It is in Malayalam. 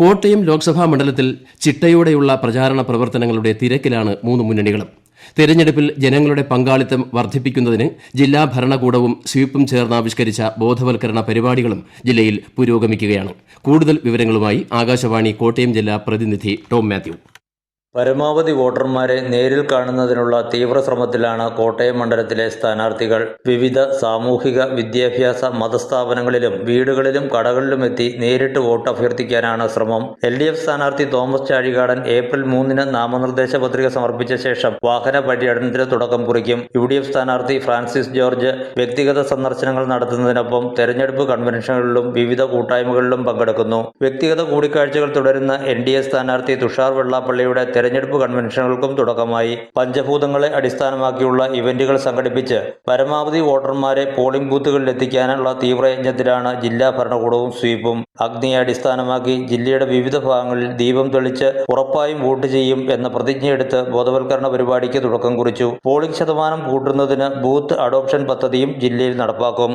കോട്ടയം ലോക്സഭാ മണ്ഡലത്തിൽ ചിട്ടയോടെയുള്ള പ്രചാരണ പ്രവർത്തനങ്ങളുടെ തിരക്കിലാണ് മൂന്ന് മുന്നണികളും. തെരഞ്ഞെടുപ്പിൽ ജനങ്ങളുടെ പങ്കാളിത്തം വർദ്ധിപ്പിക്കുന്നതിന് ജില്ലാ ഭരണകൂടവും സ്വീപ്പും ചേർന്ന് ആവിഷ്കരിച്ച ബോധവൽക്കരണ പരിപാടികളും ജില്ലയിൽ പുരോഗമിക്കുകയാണ്. കൂടുതൽ വിവരങ്ങളുമായി ആകാശവാണി കോട്ടയം ജില്ലാ പ്രതിനിധി ടോം മാത്യു. പരമാവധി വോട്ടർമാരെ നേരിൽ കാണുന്നതിനുള്ള തീവ്ര ശ്രമത്തിലാണ് കോട്ടയം മണ്ഡലത്തിലെ സ്ഥാനാർത്ഥികൾ. വിവിധ സാമൂഹിക വിദ്യാഭ്യാസ മതസ്ഥാപനങ്ങളിലും വീടുകളിലും കടകളിലും എത്തി നേരിട്ട് വോട്ട് അഭ്യർത്ഥിക്കാനാണ് ശ്രമം. എൽ ഡി എഫ് സ്ഥാനാർത്ഥി തോമസ് ചാഴികാടൻ ഏപ്രിൽ മൂന്നിന് നാമനിർദ്ദേശ പത്രിക സമർപ്പിച്ച ശേഷം വാഹന പര്യടനത്തിന് തുടക്കം കുറിക്കും. യു ഡി എഫ് സ്ഥാനാർത്ഥി ഫ്രാൻസിസ് ജോർജ് വ്യക്തിഗത സന്ദർശനങ്ങൾ നടത്തുന്നതിനൊപ്പം തെരഞ്ഞെടുപ്പ് കൺവെൻഷനുകളിലും വിവിധ കൂട്ടായ്മകളിലും പങ്കെടുക്കുന്നു. വ്യക്തിഗത കൂടിക്കാഴ്ചകൾ തുടരുന്ന എൻ ഡി എ സ്ഥാനാർത്ഥി തുഷാർ വെള്ളാപ്പള്ളിയുടെ തെരഞ്ഞെടുപ്പ് കൺവെൻഷനുകൾക്കും തുടക്കമായി. പഞ്ചഭൂതങ്ങളെ അടിസ്ഥാനമാക്കിയുള്ള ഇവന്റുകൾ സംഘടിപ്പിച്ച് പരമാവധി വോട്ടർമാരെ പോളിംഗ് ബൂത്തുകളിൽ എത്തിക്കാനുള്ള തീവ്രയജ്ഞത്തിലാണ് ജില്ലാ ഭരണകൂടവും സ്വീപും. അഗ്നിയെ അടിസ്ഥാനമാക്കി ജില്ലയുടെ വിവിധ ഭാഗങ്ങളിൽ ദീപം തെളിച്ച് ഉറപ്പായും വോട്ട് ചെയ്യും എന്ന പ്രതിജ്ഞയെടുത്ത് ബോധവൽക്കരണ പരിപാടിക്ക് തുടക്കം കുറിച്ചു. പോളിംഗ് ശതമാനം കൂട്ടുന്നതിന് ബൂത്ത് അഡോപ്ഷൻ പദ്ധതിയും ജില്ലയിൽ നടപ്പാക്കും.